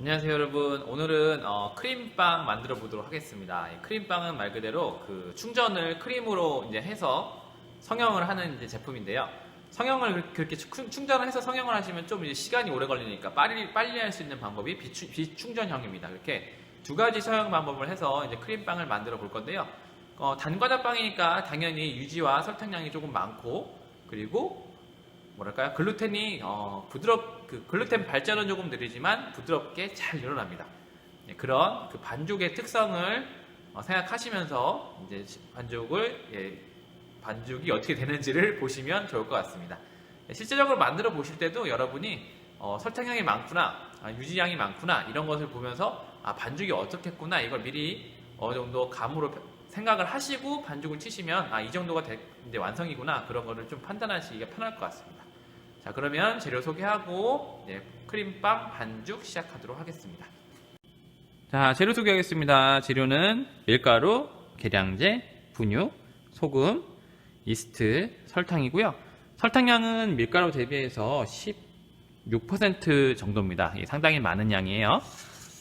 안녕하세요 여러분. 오늘은 어, 크림빵 만들어 보도록 하겠습니다. 이 크림빵은 말 그대로 그 충전을 크림으로 이제 해서 성형을 하는 제품인데요. 성형을 그- 그렇게 충- 충전을 해서 성형을 하시면 좀 시간이 오래 걸리니까 빨리 빨리 할 수 있는 방법이 비추- 비충전형입니다. 이렇게 두 가지 성형 방법을 해서 이제 크림빵을 만들어 볼 건데요. 어, 단과자 빵이니까 당연히 유지와 설탕량이 조금 많고 그리고 뭐랄까요 글루텐이 어, 부드럽 그 글루텐 발전은 조금 느리지만 부드럽게 잘 일어납니다. 예, 그런 그 반죽의 특성을 어, 생각하시면서 이제 시- 반죽을 예, 반죽이 어떻게 되는지를 보시면 좋을 것 같습니다. 예, 실제적으로 만들어 보실 때도 여러분이 어, 설탕량이 많구나, 아, 유지량이 많구나 이런 것을 보면서 아, 반죽이 어떻겠구나 이걸 미리 어느 정도 감으로 펴- 생각을 하시고 반죽을 치시면 아, 이 정도가 되- 이제 완성이구나 그런 거를 좀 판단하시기가 편할 것 같습니다. 자 그러면 재료 소개하고 이제 크림빵 반죽 시작하도록 하겠습니다. 자 재료 소개하겠습니다. 재료는 밀가루, 계량제, 분유, 소금, 이스트, 설탕이고요. 설탕량은 밀가루 대비해서 16% 정도입니다. 상당히 많은 양이에요.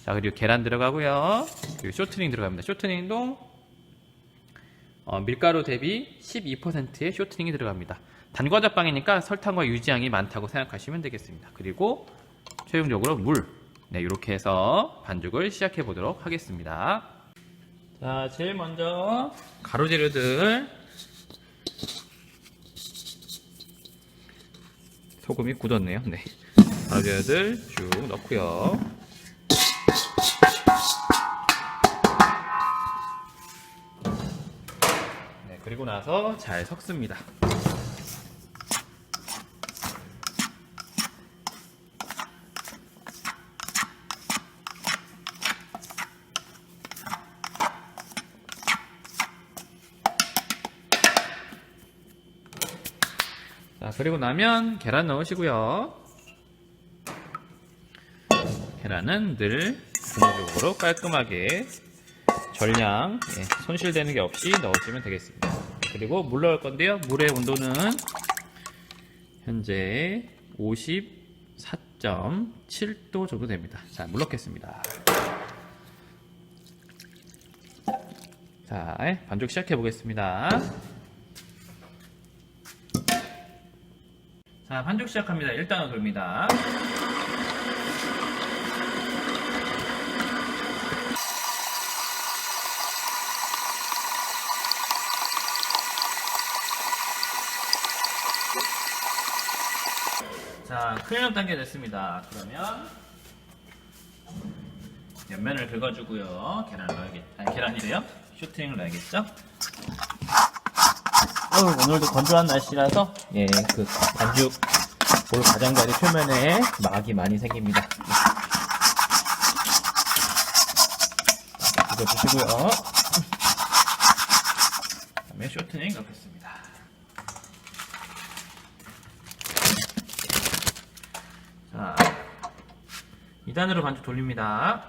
자 그리고 계란 들어가고요. 그리고 쇼트닝 들어갑니다. 쇼트닝도 어, 밀가루 대비 12%의 쇼트닝이 들어갑니다. 단과자 빵이니까 설탕과 유지향이 많다고 생각하시면 되겠습니다. 그리고 최종적으로 물. 네, 이렇게 해서 반죽을 시작해 보도록 하겠습니다. 자, 제일 먼저 가루 재료들 소금이 굳었네요. 네. 가루 재료들 쭉 넣고요. 네, 그리고 나서 잘 섞습니다. 자, 그리고 나면 계란 넣으시고요. 계란은 늘 고무적으로 깔끔하게 전량 예, 손실되는 게 없이 넣으시면 되겠습니다. 그리고 물 넣을 건데요. 물의 온도는 현재 54.7도 정도 됩니다. 자, 물 넣겠습니다. 자, 예, 반죽 시작해 보겠습니다. 자, 반죽 시작합니다. 1단어 돌립니다. 자, 클린업 단계 됐습니다. 그러면 옆면을 긁어주고요. 계란을 넣어야겠, 아니 계란이래요. 슈팅을 넣어야겠죠? 어우, 오늘도 건조한 날씨라서 예, 그 반죽 볼 가장자리 표면에 막이 많이 생깁니다. 긁어주시고요. 그다음에 쇼트닝 넣겠습니다. 자, 2단으로 반죽 돌립니다.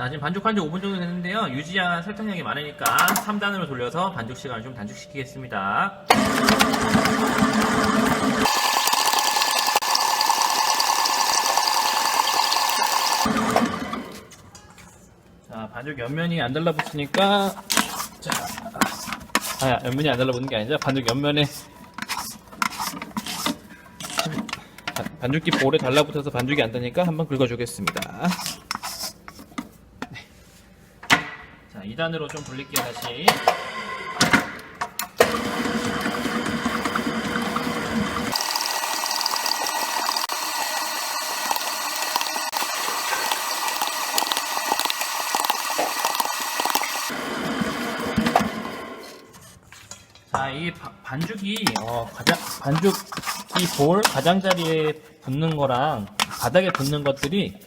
자, 지금 반죽한 지 5분 정도 됐는데요. 유지한 설탕량이 많으니까 3단으로 돌려서 반죽 시간을 좀 단축시키겠습니다. 자, 반죽 옆면이 안 달라붙으니까 자, 아, 옆면이 안 달라붙는 게 아니라 반죽 옆면에 자, 반죽기 볼에 달라붙어서 반죽이 안 되니까 한번 긁어주겠습니다. 네. 자, 2단으로 좀 돌릴게요, 다시. 자, 이 바- 반죽이 어, 가장 반죽 이 볼 가장자리에 붙는 거랑 바닥에 붙는 것들이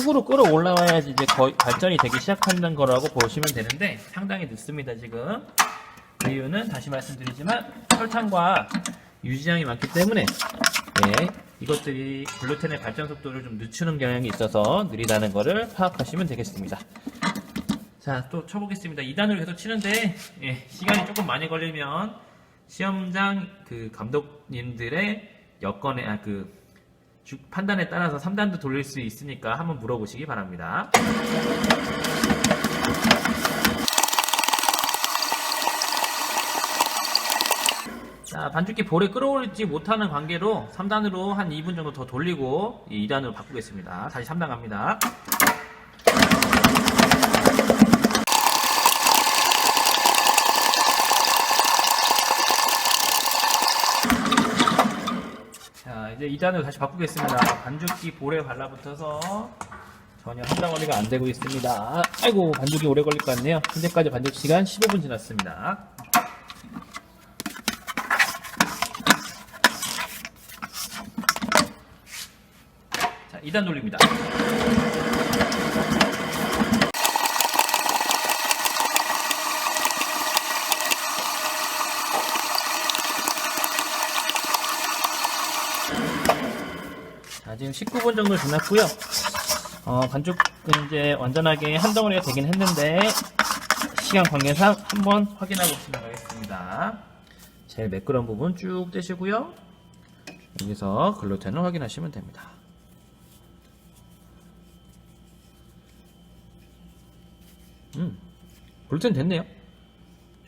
흙으로 끌어올라와야지 이제 거의 발전이 되기 시작하는 거라고 보시면 되는데 상당히 늦습니다 지금 그 이유는 다시 말씀드리지만 설탕과 유지량이 많기 때문에 예, 이것들이 글루텐의 발전 속도를 좀 늦추는 경향이 있어서 느리다는 것을 파악하시면 되겠습니다. 자, 또 쳐보겠습니다. 2단으로 계속 치는데, 예, 시간이 조금 많이 걸리면, 시험장 그 감독님들의 여건에, 아, 그, 주- 판단에 따라서 3단도 돌릴 수 있으니까 한번 물어보시기 바랍니다. 자, 반죽기 볼에 끌어올리지 못하는 관계로 3단으로 한 2분 정도 더 돌리고 2단으로 바꾸겠습니다. 다시 3단 갑니다. 자, 이제 2단으로 다시 바꾸겠습니다. 반죽기 볼에 발라붙어서 전혀 한 덩어리가 안 되고 있습니다. 아이고, 반죽이 오래 걸릴 것 같네요. 현재까지 반죽 시간 15분 지났습니다. 자, 2단 돌립니다. 지금 19분 정도 지났고요. 어, 반죽은 이제 완전하게 한 덩어리가 되긴 했는데 시간 관계상 한번 확인하고 지나가겠습니다. 제일 매끄러운 부분 쭉 떼시고요. 여기서 글루텐을 확인하시면 됩니다. 음, 글루텐 됐네요.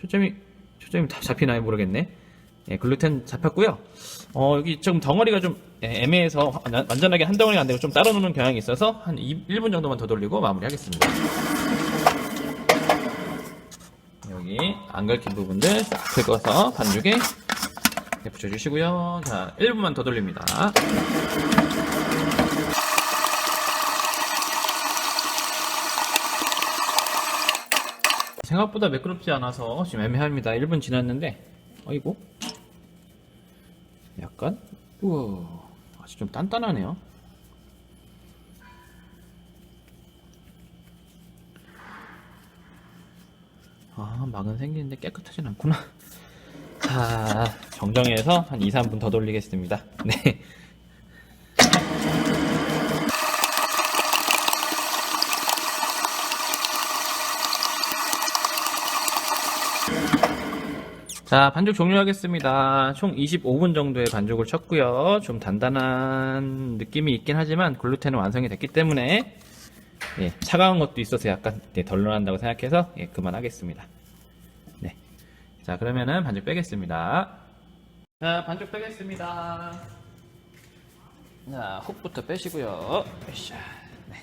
초점이 초점이 다 잡히나요 모르겠네. 예, 글루텐 잡혔고요. 어, 여기 좀 덩어리가 좀 예, 애매해서 완- 완전하게 한 덩어리가 안 되고 좀 따로 놓는 경향이 있어서 한 2, 1분 정도만 더 돌리고 마무리하겠습니다. 여기 안 긁힌 부분들 싹 긁어서 반죽에 붙여주시고요. 자, 1분만 더 돌립니다. 생각보다 매끄럽지 않아서 지금 애매합니다. 1분 지났는데, 아이고. 약간, 우와, 아직 좀 단단하네요. 아, 막은 생기는데 깨끗하진 않구나. 자, 정정해서 한 2, 3분 더 돌리겠습니다. 네. 자, 반죽 종료하겠습니다. 총 25분 정도의 반죽을 쳤고요. 좀 단단한 느낌이 있긴 하지만 글루텐은 완성이 됐기 때문에 예, 차가운 것도 있어서 약간 예, 덜러난다고 생각해서 예, 그만하겠습니다. 네. 자, 그러면은 반죽 빼겠습니다. 자, 반죽 빼겠습니다. 자, 훅부터 빼시고요. 네.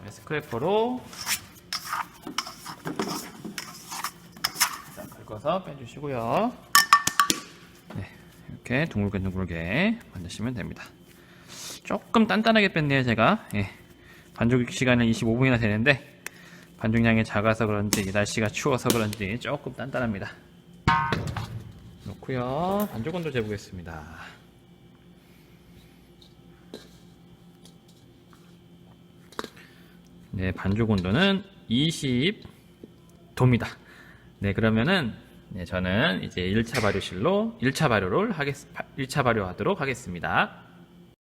그다음에 스크래퍼로 자, 긁어서 빼주시고요. 네, 이렇게 둥글게 둥글게 만드시면 됩니다. 조금 단단하게 뺐네요, 제가. 예. 반죽 시간은 25분이나 되는데 반죽량이 작아서 그런지 날씨가 추워서 그런지 조금 단단합니다. 놓고요. 반죽 온도 재보겠습니다. 네, 반죽 온도는 20도입니다. 네, 그러면은 네, 저는 이제 1차 발효실로 1차 발효를 하겠 1차 발효하도록 하겠습니다.